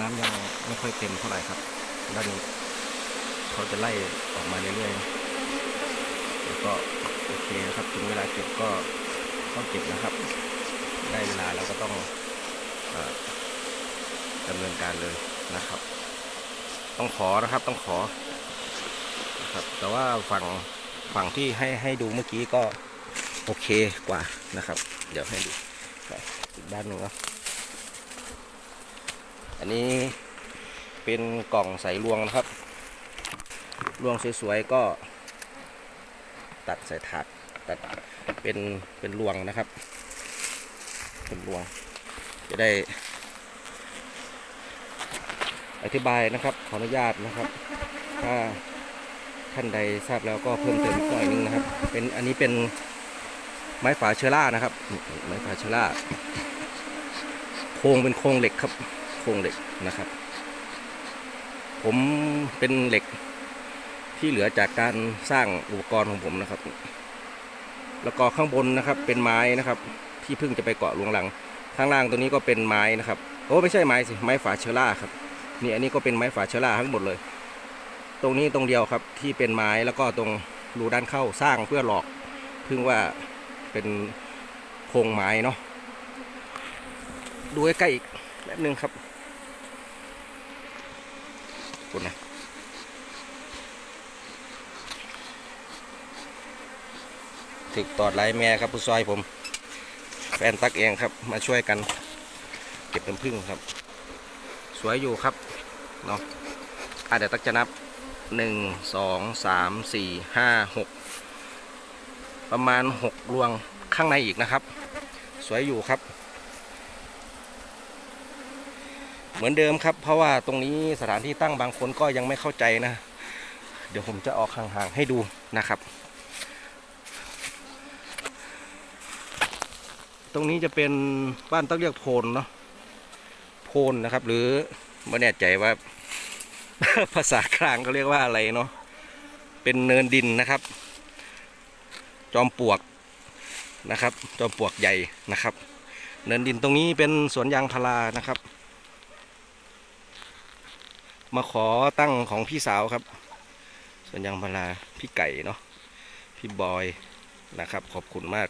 น้ำยังไม่ค่อยเต็มเท่าไหร่ครับ ด้านนี้เขาจะไล่ออกมาเรื่อยๆนะแล้วก็โอเคนะครับถึงเวลาเก็บก็ต้องเก็บนะครับ ได้เวลาเราก็ต้องดำเนินการเลยนะครับ ต้องขอนะครับต้องขอนะครับแต่ว่าฝั่งฝั่งที่ให้ให้ดูเมื่อกี้ก็โอเคกว่านะครับ เดี๋ยวให้ดูด้านหนึ่งนะ อันนี้เป็นกล่องใส่รวงนะครับ รวงสวยๆก็ ตัดใส่ถาดตัดเป็นเป็นรวงนะครับ เป็นรวง จะได้ อธิบายนะครับ ขออนุญาตนะครับ ถ้าท่านใดทราบแล้วก็เพิ่มเติมอีกหน่อยนึงนะครับ เป็นอันนี้เป็นไม้ฝาเชอร่านะครับ ไม้ฝาเชอร่าโครงเป็นโครงเหล็กครับ โครงเหล็กนะครับ ผมเป็นเหล็กที่เหลือจากการสร้างอุปกรณ์ของผมนะครับ แล้วก็ข้างบนนะครับเป็นไม้นะครับ ที่เพิ่งจะไปเกาะลวงหลัง ข้างล่างตัวนี้ก็เป็นไม้นะครับโอ้ไม่ใช่ไม้สิไม้ฝาเชอร่าครับนี่อันนี้ก็เป็นไม้ฝาเชอร่าทั้งหมดเลย ตรงนี้ตรงเดียวครับที่เป็นไม้แล้วก็ตรงรูด้านเข้าสร้างเพื่อหลอกเพิ่งว่าเป็นโครงไม้เนาะดูใกล้ๆอีกแป๊บนึงครับ คุณนะถึกตอดไล่แม่ครับผู้ซอยผม แฟนตักเองครับ มาช่วยกัน เก็บน้ำผึ้งครับ สวยอยู่ครับเนาะอะเดี๋ยวตักจะนับหนึ่งสองสามสี่ห้าหกประมาณหกรวงข้างในอีกนะครับ สวยอยู่ครับ เหมือนเดิมครับ เพราะว่าตรงนี้สถานที่ตั้งบางคนก็ยังไม่เข้าใจนะ เดี๋ยวผมจะออกห่างๆให้ดูนะครับ ตรงนี้จะเป็นบ้านต้องเรียกโพนเนาะโพนนะครับ หรือไม่แน่ใจว่า ภาษากลางเขาเรียกว่าอะไรเนาะเป็นเนินดินนะครับ จอมปลวกนะครับ จอมปลวกใหญ่นะครับ เนินดินตรงนี้เป็นสวนยางพารานะครับ มาขอตั้งของพี่สาวครับสวนยางพาราพี่ไก่เนาะพี่บอยนะครับ ขอบคุณมาก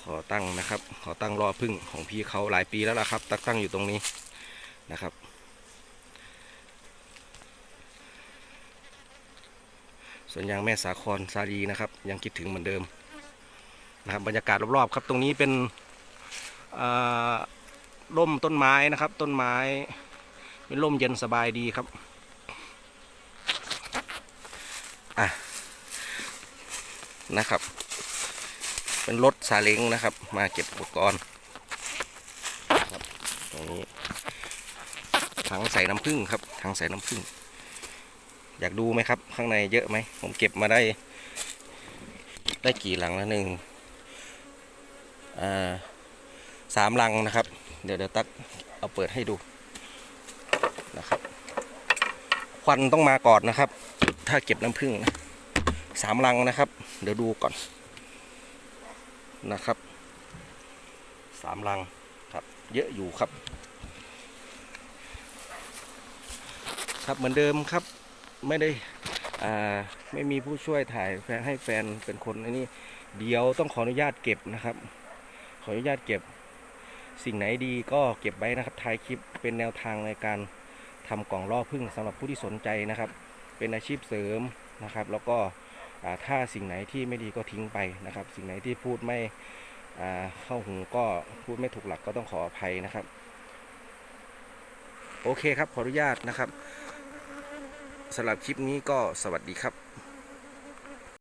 ขอตั้งนะครับ ขอตั้งรอพึ่งของพี่เขาหลายปีแล้วล่ะครับ ตั้งตั้งอยู่ตรงนี้นะครับส่วนยางแม่สาครซาดีนะครับ ยังคิดถึงเหมือนเดิมนะครับบรรยากาศรอบๆครับ ตรงนี้เป็นอ่าร่มต้นไม้นะครับ ต้นไม้ เป็นร่มเย็นสบายดีครับอะนะครับ เป็นรถซาเล้งนะครับ มาเก็บอุปกรณ์ครับตรงนี้ถังใส่น้ำผึ้งครับถังใส่น้ำผึ้งอยากดูไหมครับ ข้างในเยอะไหม ผมเก็บมาได้ ได้กี่หลังแล้วหนึ่งอ่าสามลังนะครับ เดี๋ยวเดี๋ยวตักเอาเปิดให้ดู นะครับควันต้องมาก่อนนะครับ ถ้าเก็บน้ำผึ้งนะสามลังนะครับ เดี๋ยวดูก่อนนะครับสามลังครับ เยอะอยู่ครับ ครับเหมือนเดิมครับไม่ได้อ่าไม่มีผู้ช่วยถ่ายแฟนให้แฟนเป็นคนอันนี้เดี๋ยวต้องขออนุญาตเก็บนะครับ ขออนุญาตเก็บสิ่งไหนดีก็เก็บไว้นะครับถ่ายคลิปเป็นแนวทางในการ ทำกล่องล่อพึ่งสำหรับผู้ที่สนใจนะครับ เป็นอาชีพเสริมนะครับ แล้วก็ถ้าสิ่งไหนที่ไม่ดีก็ทิ้งไปนะครับ สิ่งไหนที่พูดไม่เข้าหูก็พูดไม่ถูกหลักก็ต้องขออภัยนะครับ โอเคครับขออนุญาตนะครับสำหรับคลิปนี้ก็สวัสดีครับ